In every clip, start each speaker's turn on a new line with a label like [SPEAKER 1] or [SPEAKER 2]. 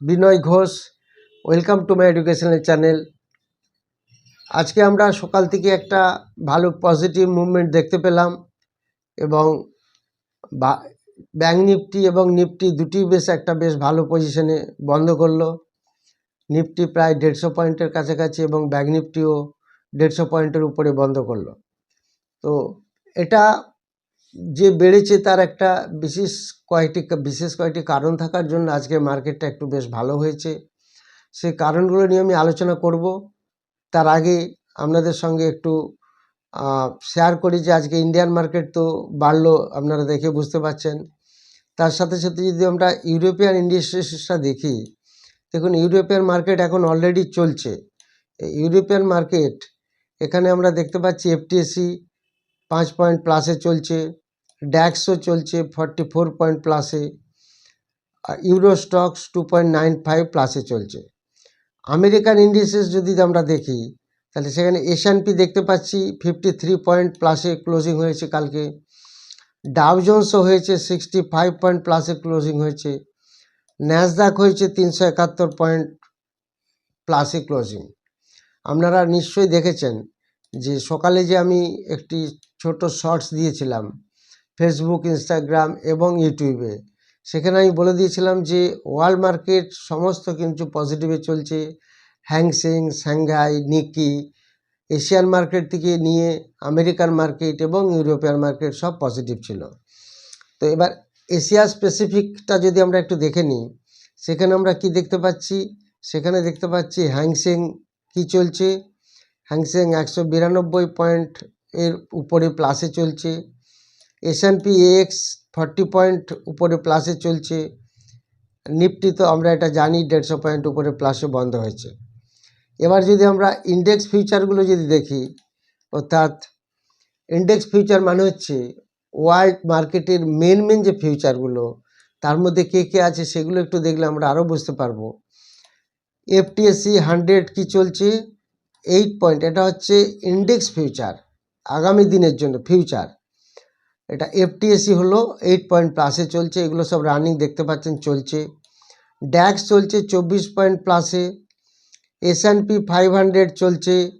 [SPEAKER 1] Binoy Ghosh welcome to my educational channel আজকে আমরা সকাল থেকে একটা ভালো পজিটিভ মুভমেন্ট দেখতে পেলাম এবং ব্যাঙ্ক নিফটি এবং নিফটি দুটি বেশ একটা বেশ ভালো পজিশনে বন্ধ করল। নিফটি প্রায় দেড়শো পয়েন্টের কাছাকাছি এবং ব্যাঙ্ক নিফটিও দেড়শো পয়েন্টের উপরে বন্ধ করল। তো এটা যে বেড়েছে তার একটা বিশেষ কয়েকটি বিশেষ কয়েকটি কারণ থাকার জন্য আজকে মার্কেটটা একটু বেশ ভালো হয়েছে। সেই কারণগুলো নিয়ে আমি আলোচনা করব। তার আগে আপনাদের সঙ্গে একটু শেয়ার করি যে আজকে ইন্ডিয়ান মার্কেট তো বাড়লো, আপনারা দেখে বুঝতে পারছেন। তার সাথে সাথে যদি আমরা ইউরোপিয়ান ইন্ডাস্ট্রিসটা দেখি, দেখুন ইউরোপিয়ান মার্কেট এখন অলরেডি চলছে। ইউরোপিয়ান মার্কেট এখানে আমরা দেখতে পাচ্ছি এফটিএসি পাঁচ পয়েন্ট প্লাসে চলছে ড্যাক্সও চলছে ফর্টি ফোর পয়েন্ট প্লাসে Euro Stoxx two point nine five প্লাসে চলছে। আমেরিকান ইন্ডিসেস যদি আমরা দেখি, তাহলে সেখানে এসএনপি দেখতে পাচ্ছি ফিফটি থ্রি পয়েন্ট প্লাসে ক্লোজিং হয়েছে কালকে। ডাউ জোন্সও হয়েছে সিক্সটি ফাইভ পয়েন্ট প্লাসে ক্লোজিং হয়েছে। ন্যাসদাক হয়েছে, তিনশো একাত্তর পয়েন্ট প্লাসে ক্লোজিং আপনারা নিশ্চয়ই দেখেছেন যে সকালে যে আমি একটি ছোট শর্টস দিয়েছিলাম ফেসবুক ইনস্টাগ্রাম এবং ইউটিউবে সেখানে আমি বলে দিয়েছিলাম যে ওয়ার্ল্ড মার্কেট সমস্ত কিন্তু পজিটিভে চলছে। Hang Seng Shanghai Nikkei Asian market থেকে নিয়ে আমেরিকান মার্কেট এবং ইউরোপিয়ান মার্কেট সব পজিটিভ ছিল। তো এবার এশিয়া স্পেসিফিকটা যদি আমরা একটু দেখে নিই, সেখানে আমরা কি দেখতে পাচ্ছি? সেখানে দেখতে পাচ্ছি হ্যাংসেং কি চলছে? হ্যাংসেং একশো বিরানব্বই পয়েন্ট এর উপরে প্লাসে চলছে। এসএনপি এক্স ফর্টি পয়েন্ট উপরে প্লাসে চলছে। নিফটি তো আমরা এটা জানি, দেড়শো পয়েন্ট উপরে প্লাসে বন্ধ হয়েছে। এবার যদি আমরা ইন্ডেক্স ফিউচারগুলো যদি দেখি, অর্থাৎ ইন্ডেক্স ফিউচার মানে হচ্ছে ওয়ার্ল্ড মার্কেটের মেন মেন যে ফিউচারগুলো তার মধ্যে কে কে আছে সেগুলো একটু দেখলে আমরা আরও বুঝতে পারব। এফটিএসসি হান্ড্রেড কি চলছে? এইট পয়েন্ট এটা হচ্ছে ইন্ডেক্স ফিউচার আগামী দিনের জন্য ফিউচার এটা এফটিএসসি হলো এইট পয়েন্ট প্লাসে চলছে, এগুলো সব রানিং দেখতে পাচ্ছেন, চলছে। ড্যাক্স চলছে, চব্বিশ পয়েন্ট প্লাসে এস পি ফাইভ হান্ড্রেড চলছে,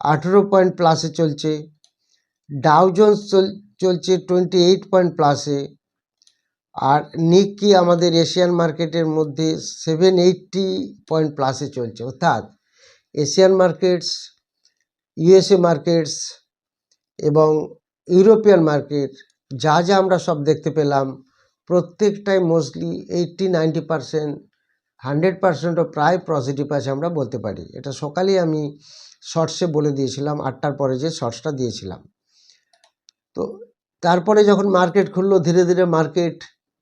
[SPEAKER 1] আঠেরো পয়েন্ট প্লাসে চলছে। ডাউ জোন্স চল- চলছে টোয়েন্টি এইট পয়েন্ট প্লাসে আর নিকি আমাদের এশিয়ান মার্কেটের মধ্যে সেভেন এইটটি পয়েন্ট প্লাসে চলছে, অর্থাৎ এশিয়ান মার্কেটস ইউএসএ মার্কেটস এবং ইউরোপিয়ান মার্কেট, যা যা আমরা সব দেখতে পেলাম, প্রত্যেকটাই mostly eighty, ninety percent, hundred পারসেন্টও প্রায় পজিটিভ আছে আমরা বলতে পারি। এটা সকালেই আমি শর্টসে বলে দিয়েছিলাম, আটটার পরে যে শর্টসটা দিয়েছিলাম। তো তারপরে যখন মার্কেট খুললো, ধীরে ধীরে মার্কেট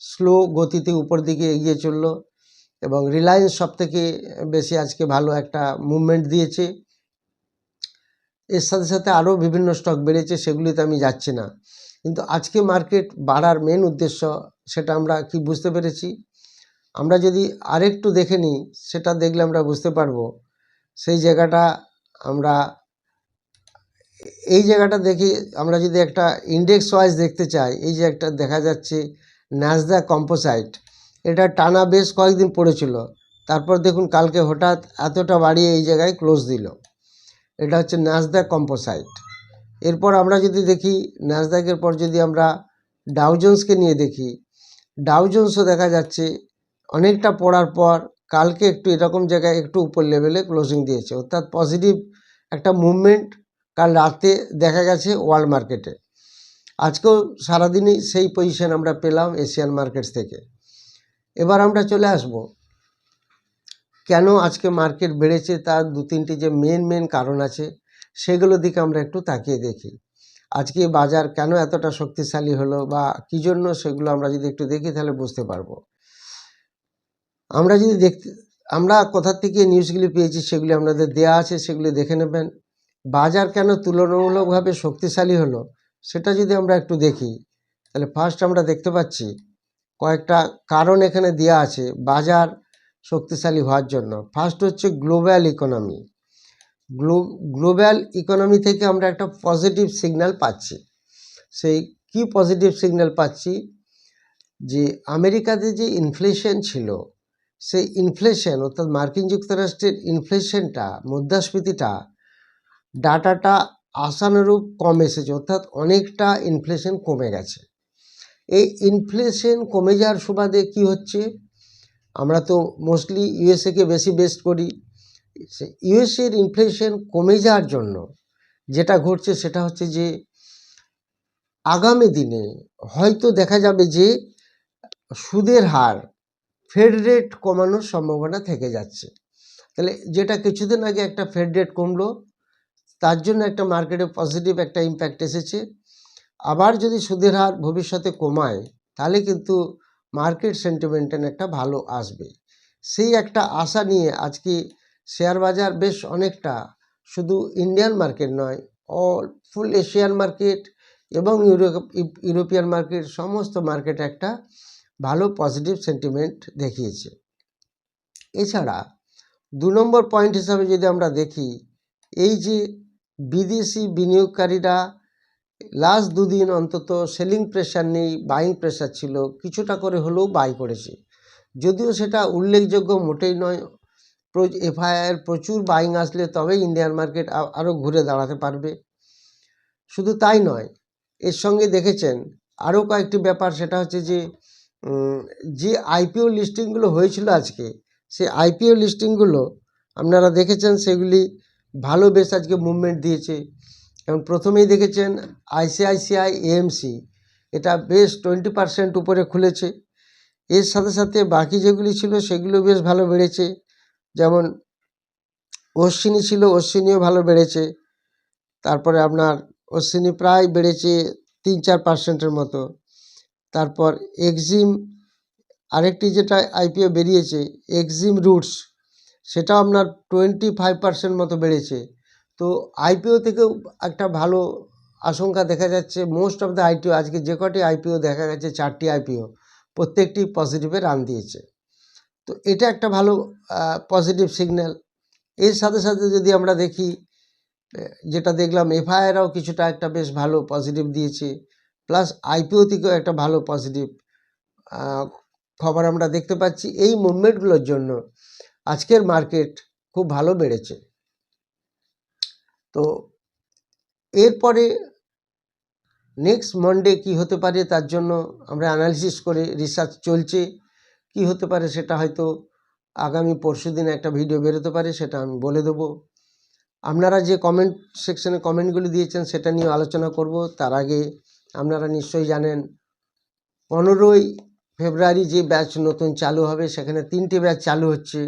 [SPEAKER 1] স্লো গতিতে উপর দিকে এগিয়ে চলল এবং রিলায়েন্স সব থেকে বেশি আজকে ভালো একটা মুভমেন্ট দিয়েছে। এর সাথে সাথে আরও বিভিন্ন স্টক বেড়েছে, সেগুলিতে আমি যাচ্ছি না। কিন্তু আজকে মার্কেট বাড়ার মেন উদ্দেশ্য, সেটা আমরা কি বুঝতে পেরেছি? আমরা যদি আরেকটু দেখে নিই, সেটা দেখলে আমরা বুঝতে পারব। সেই জায়গাটা আমরা, এই জায়গাটা দেখি আমরা যদি একটা ইন্ডেক্স ওয়াইজ দেখতে চাই, এই যে একটা দেখা যাচ্ছে ন্যাসদা কম্পোসাইট এটা টানা বেশ কয়েকদিন পড়েছিল। তারপর দেখুন, কালকে হঠাৎ এতটা বাড়িয়ে এই জায়গায় ক্লোজ দিল। এটা হচ্ছে ন্যাসদা কম্পোসাইট এরপর আমরা যদি দেখি ন্যাসদাকের পর যদি আমরা ডাউজন্সকে নিয়ে দেখি ডাউজন্সও দেখা যাচ্ছে অনেকটা পড়ার পর কালকে একটু এরকম জায়গায় একটু উপর লেভেলে ক্লোজিং দিয়েছে। অর্থাৎ পজিটিভ একটা মুভমেন্ট কাল রাতে দেখা গেছে ওয়ার্ল্ড মার্কেটে আজকেও সারাদিনই সেই পজিশন আমরা পেলাম এশিয়ান মার্কেটস থেকে। এবার আমরা চলে আসব কেন আজকে মার্কেট বেড়েছে? তার দু তিনটি যে মেন মেন কারণ আছে, সেগুলোর দিকে আমরা একটু তাকিয়ে দেখি। আজকে বাজার কেন এতটা শক্তিশালী হলো বা কী জন্য সেগুলো আমরা যদি একটু দেখি, তাহলে বুঝতে পারব। আমরা যদি দেখতে, আমরা কোথার থেকে নিউজগুলি পেয়েছি, সেগুলি আপনাদের দেয়া আছে, সেগুলি দেখে নেবেন। বাজার কেন তুলনামূলকভাবে শক্তিশালী হলো, সেটা যদি আমরা একটু দেখি, তাহলে ফার্স্ট আমরা দেখতে পাচ্ছি, কয়েকটা কারণ এখানে দেওয়া আছে। বাজার শক্তিশালী হওয়ার জন্য। ফার্স্ট হচ্ছে global economy glo global economy থেকে আমরা একটা পজিটিভ সিগন্যাল পাচ্ছি। সেই কি পজিটিভ সিগন্যাল পাচ্ছি? যে আমেরিকাতে যে ইনফ্লেশন ছিল, সেই ইনফ্লেশন অর্থাৎ মার্কিন যুক্তরাষ্ট্রের ইনফ্লেশনটা মুদ্রাস্ফীতিটা ডাটাটা আশানুরূপ কম এসেছে, অর্থাৎ অনেকটা ইনফ্লেশন কমে গেছে। এই ইনফ্লেশন কমে যাওয়ার সুবাদে কি হচ্ছে? আমরা তো মোস্টলি ইউএসএকে বেশি বেস্ট করি। ইউএসএর ইনফ্লেশন কমে যাওয়ার জন্য যেটা ঘটছে সেটা হচ্ছে যে, আগামী দিনে হয়তো দেখা যাবে যে, সুদের হার ফেড রেট কমানোর সম্ভাবনা থেকে যাচ্ছে। তাহলে যেটা কিছুদিন আগে একটা ফেড রেট কমলো, তার জন্য একটা মার্কেটে পজিটিভ একটা ইম্প্যাক্ট এসেছে। আবার যদি সুদের হার ভবিষ্যতে কমায়, তাহলে কিন্তু মার্কেট সেন্টিমেন্টেন একটা ভালো আসবে। সেই একটা আশা নিয়ে আজকে শেয়ার বাজার বেশ অনেকটা, শুধু ইন্ডিয়ান মার্কেট নয় অল ফুল এশিয়ান মার্কেট এবং ইউরোপ ইউরোপিয়ান মার্কেট সমস্ত মার্কেট একটা ভালো পজিটিভ সেন্টিমেন্ট দেখিয়েছে। এছাড়া দু নম্বর পয়েন্ট হিসাবে যদি আমরা দেখি, এই যে বিদেশি বিনিয়োগকারীরা লাস্ট দুদিন অন্তত সেলিং প্রেশার নেই বাইং প্রেশার ছিল, কিছুটা করে হলেও বাই করেছে। যদিও সেটা উল্লেখযোগ্য মোটেই নয় এফআইআর প্রচুর বাইং আসলে তবে ইন্ডিয়ান মার্কেট আরও ঘুরে দাঁড়াতে পারবে। শুধু তাই নয়, এর সঙ্গে দেখেছেন আরও কয়েকটি ব্যাপার, সেটা হচ্ছে যে যে আইপিও লিস্টিংগুলো হয়েছিল আজকে, সেই আইপিও লিস্টিংগুলো আপনারা দেখেছেন, সেগুলি ভালো বেশ আজকে মুভমেন্ট দিয়েছে। এবং প্রথমেই দেখেছেন আইসিআইসিআই, এএমসি, এটা বেশ টোয়েন্টি পারসেন্ট উপরে খুলেছে। এর সাথে সাথে বাকি যেগুলি ছিল সেগুলো বেশ ভালো বেড়েছে। যেমন অশ্বিনী ছিল, অশ্বিনীও ভালো বেড়েছে। তারপরে আপনার অশ্বিনী প্রায় বেড়েছে তিন চার পার্সেন্টের মতো। তারপর এক্সিম আরেকটি যেটা আইপিও বেরিয়েছে, এক্সিম রুটস, সেটাও আপনার টোয়েন্টি ফাইভ পার্সেন্ট মতো বেড়েছে। তো আইপিও থেকেও একটা ভালো আশঙ্কা দেখা যাচ্ছে। মোস্ট অফ দ্য আইটিও আজকে যে কটি আইপিও দেখা গেছে, চারটি আইপিও প্রত্যেকটি পজিটিভে রান দিয়েছে। তো এটা একটা ভালো পজিটিভ সিগন্যাল এর সাথে সাথে যদি আমরা দেখি যেটা দেখলাম এফআইআরও কিছুটা একটা বেশ ভালো পজিটিভ দিয়েছে। প্লাস আইপিও থেকেও একটা ভালো পজিটিভ খবর আমরা দেখতে পাচ্ছি। এই মুভমেন্টগুলোর জন্য আজকের মার্কেট খুব ভালো বেড়েছে। তো এরপরে নেক্সট মন্ডে কি হতে পারে তার জন্য আমরা অ্যানালিসিস করে রিসার্চ চলছে। কি হতে পারে সেটা হয়তো আগামী পরশু একটা ভিডিও বেরোতে পারে, সেটা আমি বলে দেবো। আপনারা যে কমেন্ট সেকশনে কমেন্টগুলি দিয়েছেন সেটা নিয়ে আলোচনা করব। তার আগে আপনারা নিশ্চয়ই জানেন, পনেরোই ফেব্রুয়ারি যে ব্যাচ নতুন চালু হবে, সেখানে তিনটে ব্যাচ চালু হচ্ছে।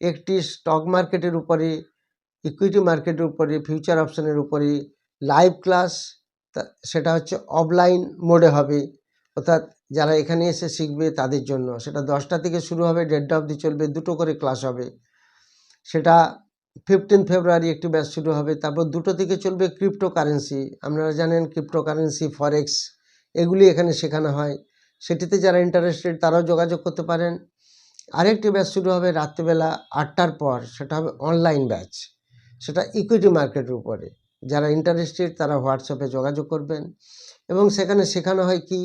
[SPEAKER 1] একটি স্টক মার্কেটের উপরে ইকুইটি মার্কেটের উপরে ফিউচার অপশানের উপরে লাইভ ক্লাস সেটা হচ্ছে অফলাইন মোডে হবে। অর্থাৎ যারা এখানে এসে শিখবে তাদের জন্য। সেটা দশটা থেকে শুরু হবে, দেড়টা অবধি চলবে, দুটো করে ক্লাস হবে। সেটা ফিফটিন ফেব্রুয়ারি একটি ব্যাচ শুরু হবে, তারপর দুটো থেকে চলবে ক্রিপ্টো কারেন্সি আপনারা জানেন ক্রিপ্টো কারেন্সি ফরেক্স এগুলি এখানে শেখানো হয়। সেটিতে যারা ইন্টারেস্টেড তারাও যোগাযোগ করতে পারেন। আরেকটি ব্যাচ শুরু হবে রাত্রিবেলা আটটার পর, সেটা হবে অনলাইন ব্যাচ সেটা ইকুইটি মার্কেটের উপরে। যারা ইন্টারেস্টেড তারা হোয়াটসঅ্যাপে যোগাযোগ করবেন। এবং সেখানে শেখানো হয় কি?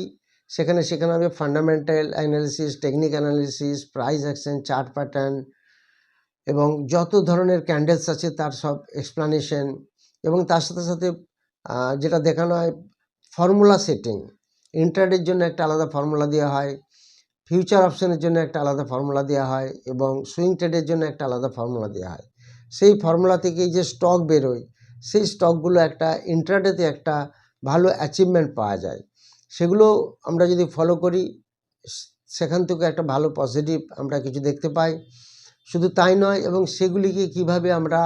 [SPEAKER 1] সেখানে শেখানো হবে fundamental analysis technic analysis price action chart pattern এবং যত ধরনের ক্যান্ডেলস আছে তার সব এক্সপ্লানেশন এবং তার সাথে সাথে যেটা দেখানো হয় ফর্মুলা সেটিং ইন্টারডের জন্য একটা আলাদা ফর্মুলা দেওয়া হয় ফিউচার অপশনের জন্য একটা আলাদা ফর্মুলা দেওয়া হয় এবং সুইং ট্রেডের জন্য একটা আলাদা ফর্মুলা দেওয়া হয়। সেই ফর্মুলা থেকেই যে স্টক বেরোয়, সেই স্টকগুলো একটা ইন্টারডেতে একটা ভালো অ্যাচিভমেন্ট পাওয়া যায়। সেগুলো আমরা যদি ফলো করি, সেখান থেকে একটা ভালো পজিটিভ আমরা কিছু দেখতে পাই। শুধু তাই নয়, এবং সেগুলিকে কীভাবে আমরা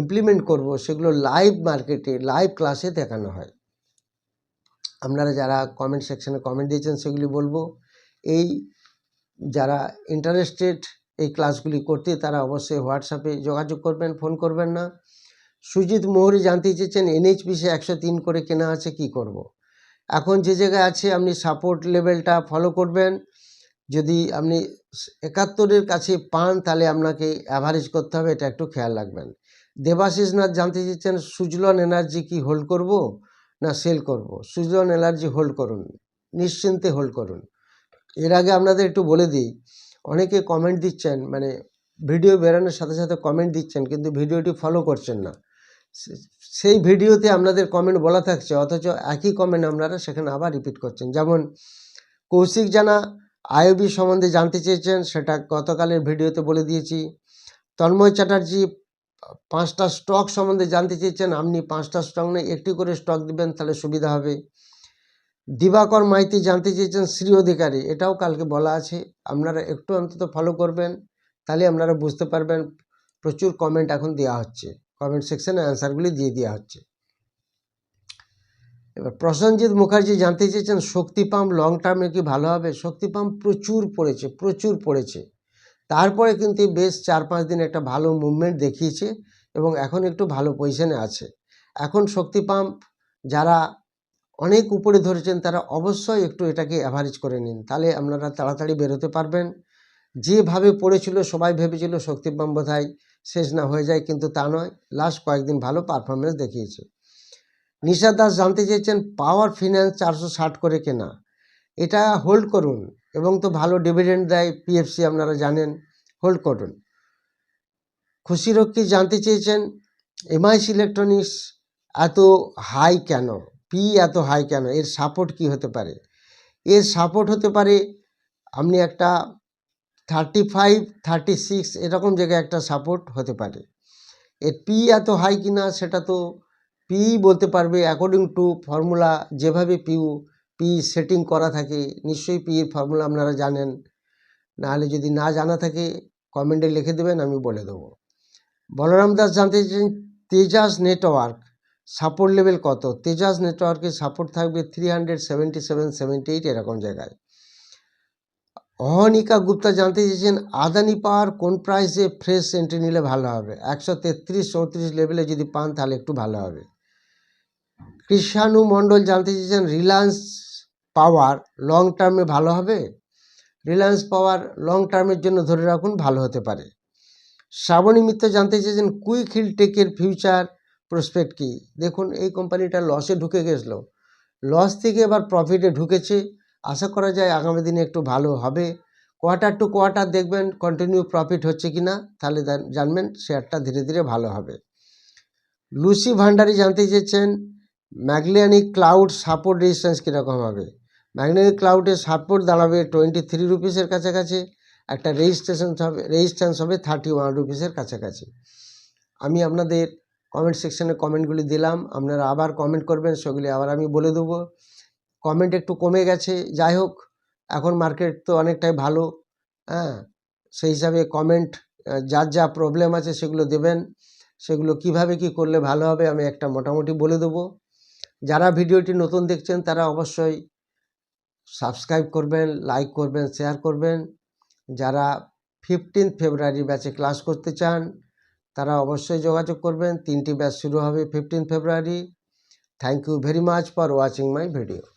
[SPEAKER 1] ইমপ্লিমেন্ট করব, সেগুলো লাইভ মার্কেটে লাইভ ক্লাসে দেখানো হয়। আপনারা যারা কমেন্ট সেকশনে কমেন্ট দিয়েছেন, সেগুলি বলব। এই যারা ইন্টারেস্টেড এই ক্লাসগুলি করতে তারা অবশ্যই হোয়াটসঅ্যাপে যোগাযোগ করবেন, ফোন করবেন না। সুজিত মোহরি জানতে চেয়েছেন, এনএইচপিসে একশো তিন করে কেনা আছে, কি করব। এখন যে জায়গায় আছে, আপনি সাপোর্ট লেভেলটা ফলো করবেন। যদি আপনি একাত্তরের কাছে পান, তাহলে আপনাকে অ্যাভারেজ করতে হবে, এটা একটু খেয়াল রাখবেন। দেবাশিস নাথ জানতে চেয়েছেন, সুজলন এনার্জি কি হোল্ড করব না সেল করব? সুজলন এনার্জি হোল্ড করুন, নিশ্চিন্তে হোল্ড করুন। এর আগে আপনাদের একটু বলে দিই অনেকে কমেন্ট দিচ্ছেন মানে ভিডিও বেরোনোর সাথে সাথে কমেন্ট দিচ্ছেন, কিন্তু ভিডিওটি ফলো করছেন না। সেই ভিডিওতে আপনাদের কমেন্ট বলা থাকছে, অথচ একই কমেন্ট আপনারা সেখানে আবার রিপিট করছেন। যেমন, কৌশিক জানা আইওবি সম্বন্ধে জানতে চেয়েছেন, সেটা গতকালের ভিডিওতে বলে দিয়েছি। তন্ময় চ্যাটার্জি, পাঁচটা স্টক সম্বন্ধে জানতে চেয়েছেন, আপনি পাঁচটা স্টক নেই একটি করে স্টক দিবেন, তাহলে সুবিধা হবে। দিবাকর মাইতি জানতে চেয়েছেন শ্রী অধিকারী, এটাও কালকে বলা আছে। আপনারা একটু অন্তত ফলো করবেন, তাহলে আপনারা বুঝতে পারবেন, প্রচুর কমেন্ট এখন দেওয়া হচ্ছে। কমেন্ট সেকশনে অ্যান্সারগুলি দিয়ে দেওয়া হচ্ছে। এবার প্রসেনজিৎ মুখার্জি জানতে চেয়েছেন শক্তি পাম্প লং টার্মে কি ভালো হবে? শক্তি পাম্প প্রচুর পড়েছে প্রচুর পড়েছে। তারপরে কিন্তু বেশ চার পাঁচ দিন একটা ভালো মুভমেন্ট দেখিয়েছে এবং এখন একটু ভালো পজিশনে আছে। এখন শক্তি পাম্প যারা অনেক উপরে ধরেছেন তারা অবশ্যই একটু এটাকে অ্যাভারেজ করে নিন। তাহলে আপনারা তাড়াতাড়ি বেরোতে পারবেন। যেভাবে পড়েছিল, সবাই ভেবেছিল শক্তি পাম্প বোধহয় শেষ না হয়ে যায়, কিন্তু তা নয়। লাস্ট কয়েকদিন ভালো পারফরমেন্স দেখিয়েছে। নিশা দাস জানতে চেয়েছেন পাওয়ার ফিন্যান্স চারশো ষাট করে কেনা। এটা হোল্ড করুন এবং তো ভালো ডিভিডেন্ড দেয় পিএফসি আপনারা জানেন হোল্ড করুন। খুশিরক্ষী জানতে চেয়েছেন এমআইসি ইলেকট্রনিক্স এত হাই কেন? পি এত হাই কেন? এর সাপোর্ট কি হতে পারে? এর সাপোর্ট হতে পারে আপনি একটা থার্টি ফাইভ থার্টি সিক্স এরকম জায়গায় একটা সাপোর্ট হতে পারে। এর পি এত হাই কিনা সেটা তো পি বলতে পারবে অ্যাকর্ডিং টু ফর্মুলা যেভাবে পিউ পি সেটিং করা থাকে। নিশ্চয়ই পি এর ফর্মুলা আপনারা জানেন। নাহলে যদি না জানা থাকে কমেন্টে লিখে দেবেন, আমি বলে দেবো। বলরাম দাস জানতে চেয়েছেন তেজাস নেটওয়ার্ক সাপোর্ট লেভেল কত? তেজাস নেটওয়ার্কের সাপোর্ট থাকবে three hundred seventy seven seventy eight এরকম জায়গায়। অহনিকা গুপ্তা জানতে চেয়েছেন, আদানি পাওয়ার কোন প্রাইসে ফ্রেশ এন্ট্রি নিলে ভালো হবে? একশো তেত্রিশ, চৌত্রিশ লেভেলে যদি পান তাহলে একটু ভালো হবে। কৃষাণু মণ্ডল জানতে চেয়েছেন, রিলায়েন্স পাওয়ার লং টার্মে ভালো হবে? রিলায়েন্স পাওয়ার লং টার্মের জন্য ধরে রাখুন, ভালো হতে পারে। শ্রাবণী মিত্র জানতে চেয়েছেন কুইক হিল টেকের ফিউচার প্রসপেক্ট কি? দেখুন, এই কোম্পানিটা লসে ঢুকে গেছিল। লস থেকে এবার প্রফিটে ঢুকেছে। আশা করা যায় আগামী দিনে একটু ভালো হবে। কোয়ার্টার টু কোয়ার্টার দেখবেন কন্টিনিউ প্রফিট হচ্ছে কি না তাহলে জানবেন শেয়ারটা ধীরে ধীরে ভালো হবে। লুসি ভান্ডারি জানতে চেয়েছেন ম্যাগলিয়ানিক ক্লাউড সাপোর্ট রেজিস্ট্যান্স কীরকম হবে? ম্যাগলিয়ানিক ক্লাউডের সাপোর্ট দাঁড়াবে টোয়েন্টি থ্রি রুপিসের কাছাকাছি, একটা রেজিস্ট্রেশন হবে রেজিস্ট্যান্স হবে থার্টি ওয়ান রুপিসের কাছাকাছি। আমি আপনাদের কমেন্ট সেকশনে কমেন্টগুলি দিলাম। আপনারা আবার কমেন্ট করবেন, সেগুলি আবার আমি বলে দেবো। কমেন্ট একটু কমে গেছে, যাই হোক, এখন মার্কেট তো অনেকটাই ভালো হ্যাঁ? সেই হিসাবে কমেন্ট যার যা প্রবলেম আছে সেগুলো দেবেন। সেগুলো কীভাবে কি করলে ভালো হবে আমি একটা মোটামুটি বলে দেবো। যারা ভিডিওটি নতুন দেখছেন, তারা অবশ্যই সাবস্ক্রাইব করবেন লাইক করবেন শেয়ার করবেন। যারা ফিফটিন ফেব্রুয়ারি ব্যাচে ক্লাস করতে চান তারা অবশ্যই যোগাযোগ করবেন। তিনটি ব্যাচ শুরু হবে fifteen February thank you very much for watching my video